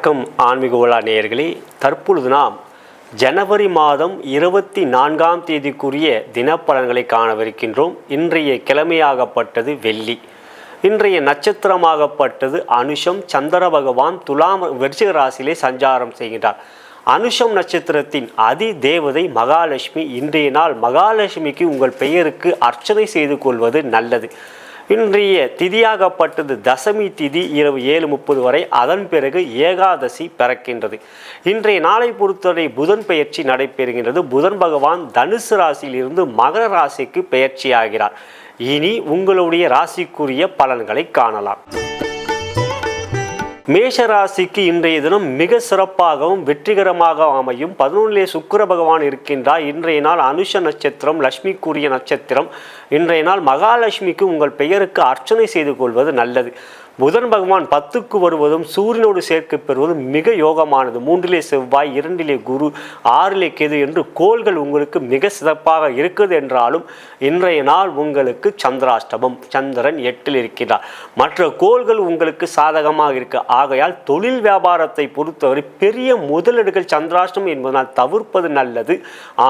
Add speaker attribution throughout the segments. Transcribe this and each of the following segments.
Speaker 1: வணக்கம் ஆன்மீக உலா நேயர்களே. தற்பொழுது நாம் ஜனவரி மாதம் இருபத்தி நான்காம் தேதிக்குரிய தினப்பலன்களை காணவிருக்கின்றோம். இன்றைய கிழமையாகப்பட்டது வெள்ளி. இன்றைய நட்சத்திரமாகப்பட்டது அனுஷம். சந்திர பகவான் துலாம் விருச்சிக ராசியிலே சஞ்சாரம் செய்கின்றார். அனுஷம் நட்சத்திரத்தின் அதி தேவதை மகாலட்சுமி. இன்றைய நாள் மகாலட்சுமிக்கு உங்கள் பெயருக்கு அர்ச்சனை செய்து கொள்வது நல்லது. இன்றைய திதியாகப்பட்டது தசமி திதி இரவு ஏழு முப்பது வரை. அதன் பிறகு ஏகாதசி பிறக்கின்றது. இன்றைய நாளை பொறுத்தவரை புதன் பெயர்ச்சி நடைபெறுகின்றது. புதன் பகவான் தனுசு ராசியிலிருந்து மகர ராசிக்கு பெயர்ச்சியாகிறார். இனி உங்களுடைய ராசிக்குரிய பலன்களை காணலாம். மேஷராசிக்கு இன்றைய தினம் மிக சிறப்பாகவும் வெற்றிகரமாக அமையும். பதினொன்றிலே சுக்கர பகவான் இருக்கின்றார். இன்றைய நாள் அனுஷ நட்சத்திரம் லக்ஷ்மிக்குரிய நட்சத்திரம். இன்றைய நாள் மகாலட்சுமிக்கு உங்கள் பெயருக்கு அர்ச்சனை செய்து கொள்வது நல்லது. புதன் பகவான் பத்துக்கு வருவதும் சூரியனோடு சேர்க்கை பெறுவதும் மிக யோகமானது. மூன்றிலே செவ்வாய் இரண்டிலே குரு ஆறிலே கேது என்று கோள்கள் உங்களுக்கு மிக சிறப்பாக இருக்குது என்றாலும் இன்றைய நாள் உங்களுக்கு சந்திராஷ்டமம். சந்திரன் எட்டில் இருக்கிறார். மற்ற கோள்கள் உங்களுக்கு சாதகமாக இருக்கு. ஆகையால் தொழில் வியாபாரத்தை பொறுத்தவரை பெரிய முதலீடுகள் சந்திராஷ்டமம் என்பதனால் தவிர்ப்பது நல்லது.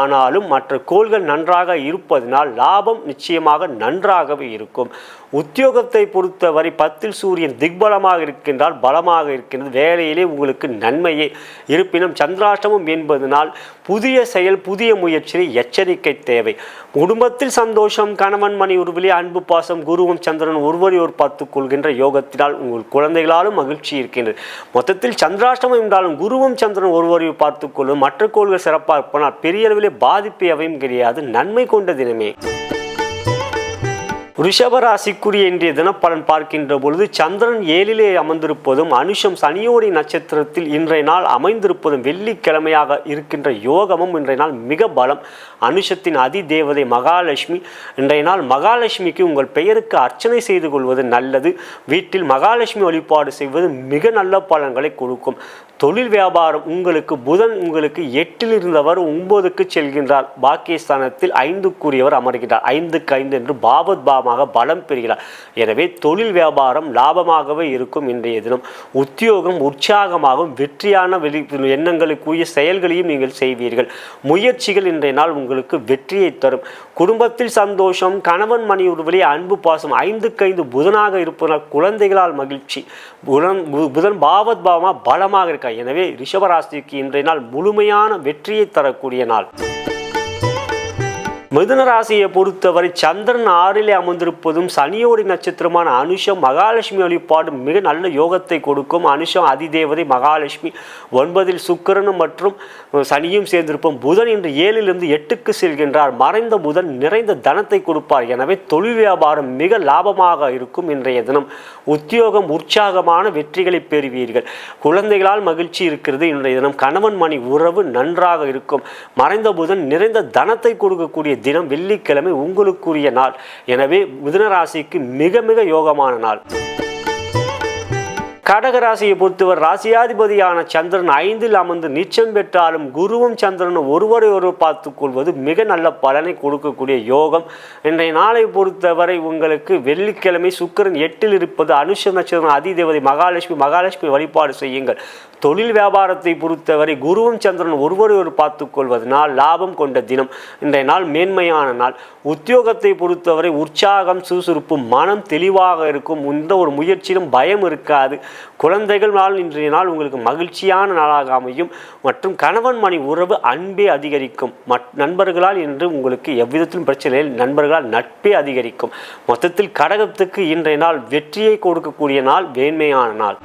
Speaker 1: ஆனாலும் மற்ற கோள்கள் நன்றாக இருப்பதனால் லாபம் நிச்சயமாக நன்றாகவே இருக்கும். உத்தியோகத்தை பொறுத்தவரை பத்தில் சூரியன் திக்பலமாக இருக்கின்றால் பலமாக இருக்கின்றது. வேலையிலே உங்களுக்கு நன்மையே. இருப்பினும் சந்திராஷ்டமம் என்பதனால் புதிய செயல் புதிய முயற்சியை எச்சரிக்கை தேவை. குடும்பத்தில் சந்தோஷம் கணவன் மணி உருவிலே அன்பு பாசம் குருவும் சந்திரன் ஒருவரை ஒரு பார்த்து கொள்கின்ற யோகத்தினால் உங்கள் குழந்தைகளாலும் மகிழ்ச்சி இருக்கின்றது. மொத்தத்தில் சந்திராஷ்டமம் என்றாலும் குருவும் சந்திரன் ஒருவரை பார்த்து கொள்ளும் மற்ற கோள்கள் சிறப்பாக இருப்பனால் பெரிய அளவிலே பாதிப்பு எவையும் கிடையாது. நன்மை கொண்ட தினமே. ரிஷப ராசிக்குரிய இன்றைய தினப்பலன் பார்க்கின்ற பொழுது சந்திரன் ஏழிலே அமர்ந்திருப்பதும் அனுஷம் சனியோடி நட்சத்திரத்தில் இன்றைய நாள் அமைந்திருப்பதும் வெள்ளிக்கிழமையாக இருக்கின்ற யோகமும் இன்றைய நாள் மிக பலம். அனுஷத்தின் அதி தேவதை மகாலட்சுமி இன்றைய நாள் மகாலட்சுமிக்கு உங்கள் பெயருக்கு அர்ச்சனை செய்து கொள்வது நல்லது. வீட்டில் மகாலட்சுமி வழிபாடு செய்வது மிக நல்ல பலன்களை கொடுக்கும். தொழில் வியாபாரம் உங்களுக்கு புதன் உங்களுக்கு எட்டில் இருந்தவர் ஒன்பதுக்கு செல்கின்றார். பாக்கியஸ்தானத்தில் ஐந்துக்குரியவர் அமர்கிறார் ஐந்துக்கு ஐந்து என்று பாபத் பாமாக பலம் பெறுகிறார். எனவே தொழில் வியாபாரம் லாபமாகவே இருக்கும் இன்றைய தினம். உத்தியோகம் உற்சாகமாகவும் வெற்றியான வெளி எண்ணங்களுக்குரிய செயல்களையும் நீங்கள் செய்வீர்கள். முயற்சிகள் இன்றைய நாள் உங்களுக்கு வெற்றியை தரும். குடும்பத்தில் சந்தோஷம் கணவன் மணி உருவலே அன்பு பாசம் ஐந்துக்கு ஐந்து புதனாக இருப்பதனால் குழந்தைகளால் மகிழ்ச்சி புதன் புதன் பாவத் பாவமாக பலமாக இருக்கா எனவே ரிஷபராசிக்கு இன்றைய நாள் முழுமையான வெற்றியை தரக்கூடிய நாள். மிதுன ராசியை பொறுத்தவரை சந்திரன் ஆறிலே அமர்ந்திருப்பதும் சனியோடி நட்சத்திரமான அனுஷம் மகாலட்சுமி வழிபாடு மிக நல்ல யோகத்தை கொடுக்கும். அனுஷம் அதிதேவதை மகாலட்சுமி ஒன்பதில் சுக்கிரனும் மற்றும் சனியும் சேர்ந்திருப்போம். புதன் இன்று ஏழிலிருந்து எட்டுக்கு செல்கின்றார். மறைந்த புதன் நிறைந்த தனத்தை கொடுப்பார். எனவே தொழில் வியாபாரம் மிக லாபமாக இருக்கும் இன்றைய தினம். உத்தியோகம் உற்சாகமான வெற்றிகளை பெறுவீர்கள். குழந்தைகளால் மகிழ்ச்சி இருக்கிறது இன்றைய தினம். கணவன் மணி உறவு நன்றாக இருக்கும். மறைந்த புதன் நிறைந்த தனத்தை கொடுக்கக்கூடிய தினம் வெள்ளிக்கிழமை உங்களுக்குரிய நாள். எனவே மிதுனராசிக்கு மிக மிக யோகமான நாள். கடகராசியை பொறுத்தவர் ராசியாதிபதியான சந்திரன் ஐந்தில் அமர்ந்து நீச்சம் பெற்றாலும் குருவும் சந்திரனும் ஒருவரை ஒருவர் பார்த்துக் கொள்வது மிக நல்ல பலனை கொடுக்கக்கூடிய யோகம். இன்றைய நாளை பொறுத்தவரை உங்களுக்கு வெள்ளிக்கிழமை சுக்கிரன் எட்டில் இருப்பது அனுஷ நட்சத்திரம் அதிதேவதை மகாலட்சுமி மகாலட்சுமி வழிபாடு செய்யுங்கள். தொழில் வியாபாரத்தை பொறுத்தவரை குருவும் சந்திரன் ஒருவரை ஒரு பார்த்துக் லாபம் கொண்ட தினம். இன்றைய நாள் மேன்மையான நாள். உத்தியோகத்தை பொறுத்தவரை உற்சாகம் சுறுசுறுப்பு மனம் தெளிவாக இருக்கும். எந்த ஒரு முயற்சியிலும் பயம் இருக்காது. குழந்தைகள் நாள் இன்றைய நாள் உங்களுக்கு மகிழ்ச்சியான நாளாக அமையும். மற்றும் கணவன் மணி உறவு அன்பே அதிகரிக்கும். நண்பர்களால் இன்று உங்களுக்கு எவ்விதத்திலும் பிரச்சனை நண்பர்களால் நட்பே அதிகரிக்கும். மொத்தத்தில் கடகத்துக்கு இன்றைய நாள் வெற்றியை கொடுக்கக்கூடிய நாள் வேண்மையான நாள்.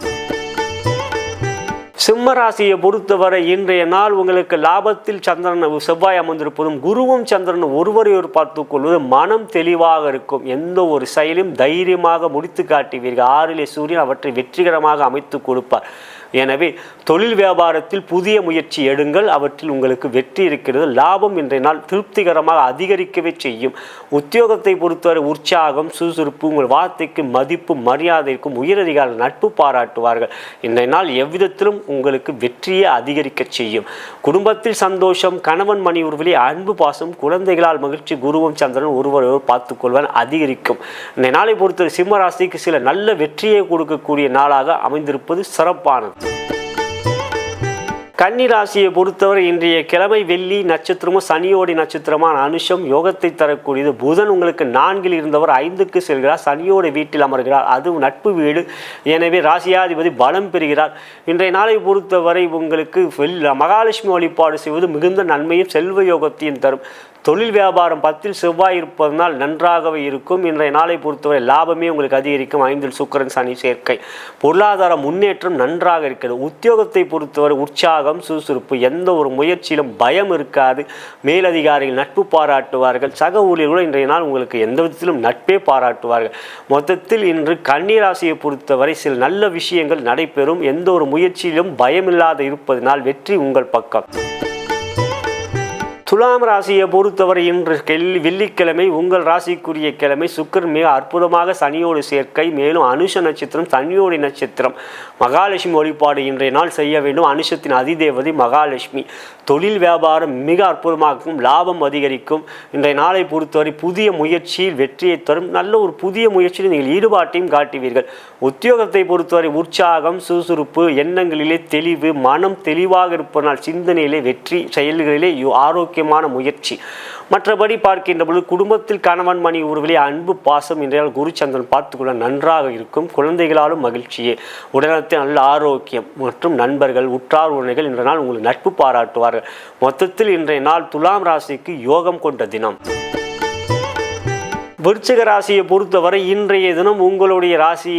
Speaker 1: சிம்மராசியை பொறுத்தவரை இன்றைய நாள் உங்களுக்கு லாபத்தில் சந்திரன் செவ்வாய் அமர்ந்திருப்பதும் குருவும் சந்திரன் ஒருவரை ஒரு பார்த்துக் கொள்வது மனம் தெளிவாக இருக்கும். எந்த ஒரு செயலையும் தைரியமாக முடித்து காட்டுவீர்கள். ஆறிலே சூரியன் அவற்றை வெற்றிகரமாக அமைத்து கொடுப்பார். எனவே தொழில் வியாபாரத்தில் புதிய முயற்சி எடுங்கள் அவற்றில் உங்களுக்கு வெற்றி இருக்கிறது. லாபம் இன்றைய நாள் திருப்திகரமாக அதிகரிக்கவே செய்யும். உத்தியோகத்தை பொறுத்தவரை உற்சாகம் சுறுசுறுப்பு உங்கள் வார்த்தைக்கு மதிப்பு மரியாதை இருக்கும் உயரதிகார நட்பு பாராட்டுவார்கள். இன்றைய நாள் எவ்விதத்திலும் உங்களுக்கு வெற்றியை அதிகரிக்க செய்யும். குடும்பத்தில் சந்தோஷம் கணவன் மணி உருவிலே அன்பு பாசம் குழந்தைகளால் மகிழ்ச்சி குருவும் சந்திரன் ஒருவர் பார்த்துக்கொள்வன் அதிகரிக்கும். இந்த நாளை பொறுத்தவரை சிம்ம ராசிக்கு சில நல்ல வெற்றியை கொடுக்கக்கூடிய நாளாக அமைந்திருப்பது சிறப்பானது. கன்னி ராசியை பொறுத்தவரை இன்றைய கிழமை வெள்ளி நட்சத்திரமும் சனியோடி நட்சத்திரமான அனுஷம் யோகத்தை தரக்கூடியது. புதன் உங்களுக்கு நான்கில் இருந்தவர் ஐந்துக்கு செல்கிறார் சனியோட வீட்டில் அமர்கிறார். அதுவும் நட்பு வீடு. எனவே ராசியாதிபதி பலம் பெறுகிறார். இன்றைய நாளை பொறுத்தவரை உங்களுக்கு மகாலட்சுமி வழிபாடு செய்வது மிகுந்த நன்மையும் செல்வ யோகத்தையும் தரும். தொழில் வியாபாரம் பத்தில் செவ்வாய் இருப்பதனால் நன்றாகவே இருக்கும். இன்றைய நாளை பொறுத்தவரை லாபமே உங்களுக்கு அதிகரிக்கும். ஐந்தில் சுக்கிரன் சனி சேர்க்கை. பொருளாதார முன்னேற்றம் நன்றாக இருக்கிறது. உத்தியோகத்தை பொறுத்தவரை உற்சாகம் சுறுசுறுப்பு எந்த ஒரு முயற்சியிலும் பயம் இருக்காது. மேலதிகாரிகள் நட்பு பாராட்டுவார்கள். சக ஊழியர்களும் இன்றைய நாள் உங்களுக்கு எந்த விதத்திலும் நட்பே பாராட்டுவார்கள். மொத்தத்தில் இன்று கன்னிராசியை பொறுத்தவரை சில நல்ல விஷயங்கள் நடைபெறும். எந்த ஒரு முயற்சியிலும் பயமில்லாத இருப்பதனால் வெற்றி உங்கள் பக்கம். துலாம் ராசியை பொறுத்தவரை இன்று கெல்லி வெள்ளிக்கிழமை உங்கள் ராசிக்குரிய கிழமை சுக்கர் மிக அற்புதமாக சனியோடு சேர்க்கை மேலும் அனுஷ நட்சத்திரம் சனியோடி நட்சத்திரம். மகாலட்சுமி வழிபாடு இன்றைய நாள் செய்ய வேண்டும். அனுஷத்தின் அதிதேவதை மகாலட்சுமி. தொழில் வியாபாரம் மிக அற்புதமாகும். லாபம் அதிகரிக்கும். இன்றைய நாளை பொறுத்தவரை புதிய முயற்சியில் வெற்றியை தரும். நல்ல ஒரு புதிய முயற்சியில் நீங்கள் ஈடுபாட்டையும் காட்டுவீர்கள். உத்தியோகத்தை பொறுத்தவரை உற்சாகம் சுறுசுறுப்பு எண்ணங்களிலே தெளிவு மனம் தெளிவாக இருப்பதனால் சிந்தனையிலே வெற்றி செயல்களிலே ஆரோக்கியம் முக்கியமான முயற்சி. மற்றபடி பார்க்கின்ற பொழுது குடும்பத்தில் கணவன் மணி உருவிலே அன்பு பாசம் இன்றைய குருச்சந்திரன் பார்த்துக்கொள்ள நன்றாக இருக்கும். குழந்தைகளாலும் மகிழ்ச்சியே. உடல்நலத்தில் நல்ல ஆரோக்கியம் மற்றும் நண்பர்கள் உற்றார் உறவினர்கள் இன்றைய நாள் உங்களுக்கு நட்பு பாராட்டுவார்கள். மொத்தத்தில் இன்றைய நாள் துலாம் ராசிக்கு யோகம் கொண்ட தினம். விருச்சிக ராசியை பொறுத்தவரை இன்றைய தினம் உங்களுடைய ராசி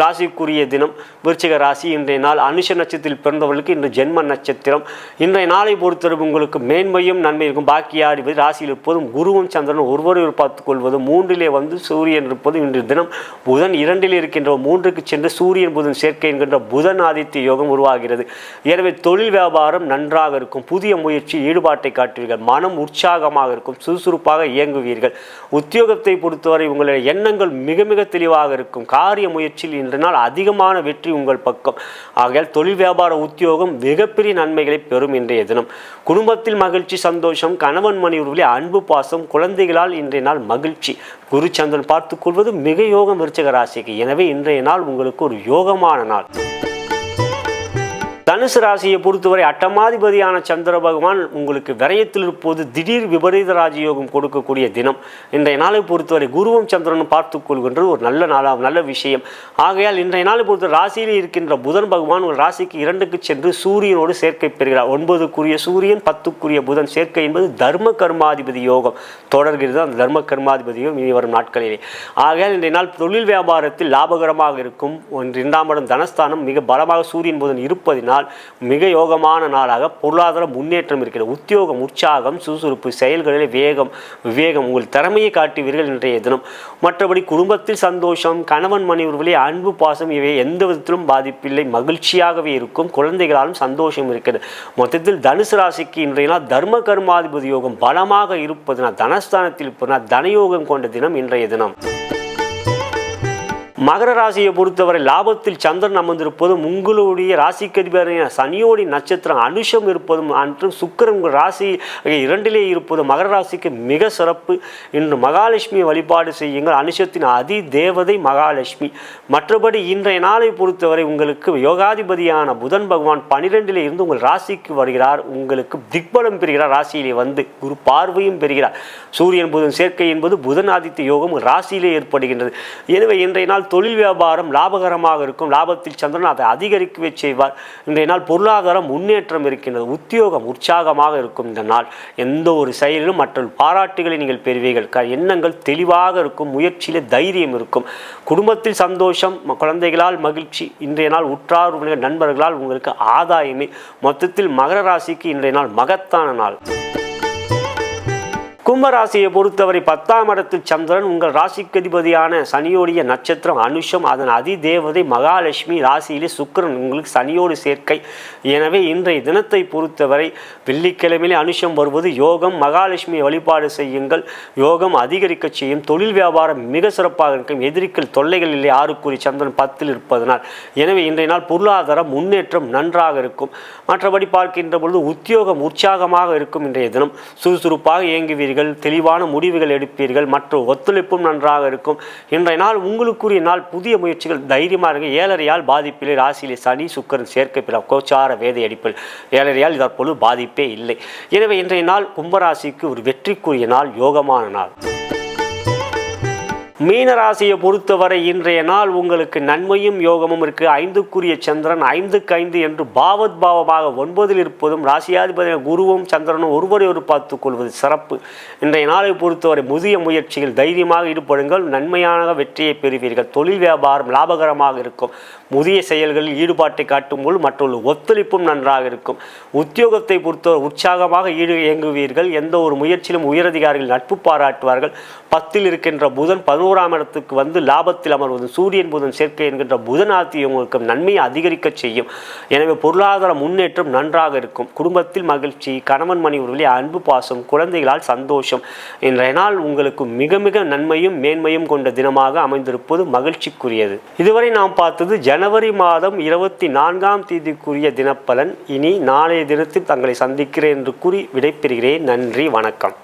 Speaker 1: ராசிக்குரிய தினம். விருச்சிக ராசி இன்றைய நாள் அனுஷ நட்சத்திரத்தில் பிறந்தவர்களுக்கு இன்று ஜென்ம நட்சத்திரம். இன்றைய நாளை பொறுத்தவரை உங்களுக்கு மேன்மையும் நன்மை இருக்கும். பாக்கியாதிபதி ராசியில் இருப்பதும் குருவும் சந்திரனும் ஒருவரை பார்த்துக் கொள்வதும் மூன்றிலே வந்து சூரியன் இருப்பதும் இன்று தினம். புதன் இரண்டில் இருக்கின்ற மூன்றுக்கு சென்று சூரியன் புதன் சேர்க்கை என்கின்ற புதன் ஆதித்ய யோகம் உருவாகிறது. எனவே தொழில் வியாபாரம் நன்றாக இருக்கும். புதிய முயற்சி ஈடுபாட்டை காட்டுவீர்கள். மனம் உற்சாகமாக இருக்கும். சுறுசுறுப்பாக இயங்குவீர்கள். உத்தியோகத்தை பொறுத்தவரை உங்களுடைய எண்ணங்கள் மிக மிக தெளிவாக இருக்கும். காரிய முயற்சியில் இன்று நாள் அதிகமான வெற்றி உங்கள் பக்கம். ஆகையால் தொழில் வியாபார உத்தியோகம் மிகப்பெரிய நன்மைகளை பெறும் இன்றைய தினம். குடும்பத்தில் மகிழ்ச்சி சந்தோஷம் கணவன் மணி அன்பு பாசம் குழந்தைகளால் இன்றைய நாள் மகிழ்ச்சி. குருச்சந்திரன் பார்த்துக் கொள்வது மிக யோகம் விருச்சக ராசிக்கு. எனவே இன்றைய நாள் உங்களுக்கு ஒரு யோகமான நாள். தனுசு ராசியை பொறுத்தவரை அட்டமாதிபதியான சந்திர பகவான் உங்களுக்கு விரயத்தில் இருப்போது திடீர் விபரீத ராஜயோகம் கொடுக்கக்கூடிய தினம். இன்றைய நாளை பொறுத்தவரை குருவும் சந்திரனும் பார்த்து கொள்கின்றது. ஒரு நல்ல நாளாகும் நல்ல விஷயம். ஆகையால் இன்றைய நாளை பொறுத்த ராசியில் இருக்கின்ற புதன் பகவான் ஒரு ராசிக்கு இரண்டுக்கு சென்று சூரியனோடு சேர்க்கை பெறுகிறார். ஒன்பதுக்குரிய சூரியன் பத்துக்குரிய புதன் சேர்க்கை என்பது தர்ம கர்மாதிபதி யோகம். தொடர்கிறது அந்த தர்ம கர்மாதிபதி யோகம் இனி வரும் நாட்களிலே. ஆகையால் இன்றைய நாள் தொழில் வியாபாரத்தில் லாபகரமாக இருக்கும். ஒன்று இரண்டாம் இடம் தனஸ்தானம். மிக பலமாக சூரியன் புதன் இருப்பதினால் மிக யோகமான நாளாக பொருளாதார முன்னேற்றம் இருக்கிறது. உத்தியோகம் உற்சாகம் சுறுசுறுப்பு செயல்களில் வேகம் விவேகம் உங்கள் திறமையை காட்டுவீர்கள் இன்றைய தினம். மற்றபடி குடும்பத்தில் சந்தோஷம் கணவன் மனைவர்களே அன்பு பாசம் இவை எந்த விதத்திலும் பாதிப்பில்லை. மகிழ்ச்சியாகவே இருக்கும். குழந்தைகளாலும் சந்தோஷம் இருக்கிறது. மொத்தத்தில் தனுசு ராசிக்கு இன்றைய நாள் தர்ம கர்மாதிபதி யோகம் பலமாக இருப்பதனால் தனஸ்தானத்தில் இருப்பதனால் தனயோகம் கொண்ட தினம் இன்றைய தினம். மகர ராசியை பொறுத்தவரை லாபத்தில் சந்திரன் அமர்ந்திருப்பதும் உங்களுடைய ராசிக்கதிபரான சனியோடி நட்சத்திரம் அனுஷம் இருப்பதும் அன்றும் சுக்கரன் உங்கள் ராசி இரண்டிலே இருப்பதும் மகர ராசிக்கு மிக சிறப்பு. இன்று மகாலட்சுமியை வழிபாடு செய்யுங்கள். அனுஷத்தின் அதி தேவதை மகாலட்சுமி. மற்றபடி இன்றைய நாளை பொறுத்தவரை உங்களுக்கு யோகாதிபதியான புதன் பகவான் பனிரெண்டிலே இருந்து உங்கள் ராசிக்கு வருகிறார். உங்களுக்கு திக்பலம் பெறுகிறார். ராசியிலே வந்து குரு பார்வையும் பெறுகிறார். சூரியன் புதன் சேர்க்கை என்பது புதன் ஆதித்த யோகம் ராசியிலே ஏற்படுகின்றது. எனவே இன்றைய நாள் தொழில் வியாபாரம் லாபகரமாக இருக்கும். லாபத்தில் சந்திரன் அதை அதிகரிக்கவே செய்வார். இன்றைய நாள் பொருளாதாரம் முன்னேற்றம் இருக்கின்றது. உத்தியோகம் உற்சாகமாக இருக்கும் இந்த நாள். எந்த ஒரு செயலிலும் மற்ற பாராட்டுகளை நீங்கள் பெறுவீர்கள். க- எண்ணங்கள் தெளிவாக இருக்கும். முயற்சியிலே தைரியம் இருக்கும். குடும்பத்தில் சந்தோஷம் குழந்தைகளால் மகிழ்ச்சி இன்றைய நாள் உற்றார் நண்பர்களால் உங்களுக்கு ஆதாயமே. மொத்தத்தில் மகர ராசிக்கு இன்றைய நாள் மகத்தான நாள். கும்பராசியை பொறுத்தவரை பத்தாம் இடத்தில் சந்திரன் உங்கள் ராசிக்கு அதிபதியான சனியோடைய நட்சத்திரம் அனுஷம் அதன் அதிதேவதை மகாலட்சுமி ராசியிலே சுக்கிரன் உங்களுக்கு சனியோடு சேர்க்கை. எனவே இன்றைய தினத்தை பொறுத்தவரை வெள்ளிக்கிழமையிலே அனுஷம் வருவது யோகம். மகாலட்சுமியை வழிபாடு செய்யுங்கள். யோகம் அதிகரிக்க செய்யும். தொழில் வியாபாரம் மிக சிறப்பாக இருக்கும். எதிரிகள் தொல்லைகள் இல்லை ஆறுக்குறி சந்திரன் பத்தில் இருப்பதனால். எனவே இன்றைய நாள் பொருளாதார முன்னேற்றம் நன்றாக இருக்கும். மற்றபடி பார்க்கின்ற பொழுது உத்தியோகம் உற்சாகமாக இருக்கும் இன்றைய தினம். சுறுசுறுப்பாக இயங்குவீர்கள். எடுப்பீர்கள் தெளிவான முடிவுகள் எடுப்பீர்கள் மற்றும் ஒத்துழைப்பும் நன்றாக இருக்கும். இன்றைய நாள் உங்களுக்குரிய நாள். புதிய முயற்சிகள் தைரியமாக இருங்க. ஏழரையால் பாதிப்பில்லை ராசியிலே சனி சுக்கரன் சேர்க்கை பிற கோச்சார வேதை அடிப்பில். ஏழரையால் தற்பொழுது பாதிப்பே இல்லை. எனவே இன்றைய நாள் கும்பராசிக்கு ஒரு வெற்றிக்குரிய நாள் யோகமான நாள். மீனராசியை பொறுத்தவரை இன்றைய நாள் உங்களுக்கு நன்மையும் யோகமும் இருக்கு. ஐந்துக்குரிய சந்திரன் ஐந்துக்கு ஐந்து என்று பாவத் பாவமாக ஒன்பதில் இருப்பதும் ராசியாதிபதி குருவும் சந்திரனும் ஒருவரை ஒரு பார்த்துக் கொள்வது சிறப்பு. இன்றைய நாளை பொறுத்தவரை முதிய முயற்சியில் தைரியமாக ஈடுபடுங்கள். நன்மையான வெற்றியை பெறுவீர்கள். தொழில் வியாபாரம் லாபகரமாக இருக்கும். முதிய செயல்களில் ஈடுபாட்டை காட்டும் போது மற்றொரு ஒத்துழைப்பும் நன்றாக இருக்கும். உத்தியோகத்தை பொறுத்தவரை உற்சாகமாக ஈடு இயங்குவீர்கள். எந்த ஒரு முயற்சியிலும் உயரதிகாரிகள் நட்பு பாராட்டுவார்கள். பத்தில் இருக்கின்ற புதன் பதினோராம் இடத்துக்கு வந்து லாபத்தில் அமர்வது சூரியன் புதன் சேர்க்கை என்கின்ற புதன் ஆர்த்தி உங்களுக்கு நன்மையை அதிகரிக்க செய்யும். எனவே பொருளாதார முன்னேற்றம் நன்றாக இருக்கும். குடும்பத்தில் மகிழ்ச்சி கணவன் மணி உறவிலே அன்பு பாசம் குழந்தைகளால் சந்தோஷம் இன்றைய நாள் உங்களுக்கு மிக மிக நன்மையும் மேன்மையும் கொண்ட தினமாக அமைந்திருப்பது மகிழ்ச்சிக்குரியது. இதுவரை நாம் பார்த்தது ஜனவரி மாதம் இருபத்தி நான்காம் தேதிக்குரிய தினப்பலன். இனி நாளைய தினத்தில் தங்களை சந்திக்கிறேன் என்று கூறி விடைபெறுகிறேன். நன்றி வணக்கம்.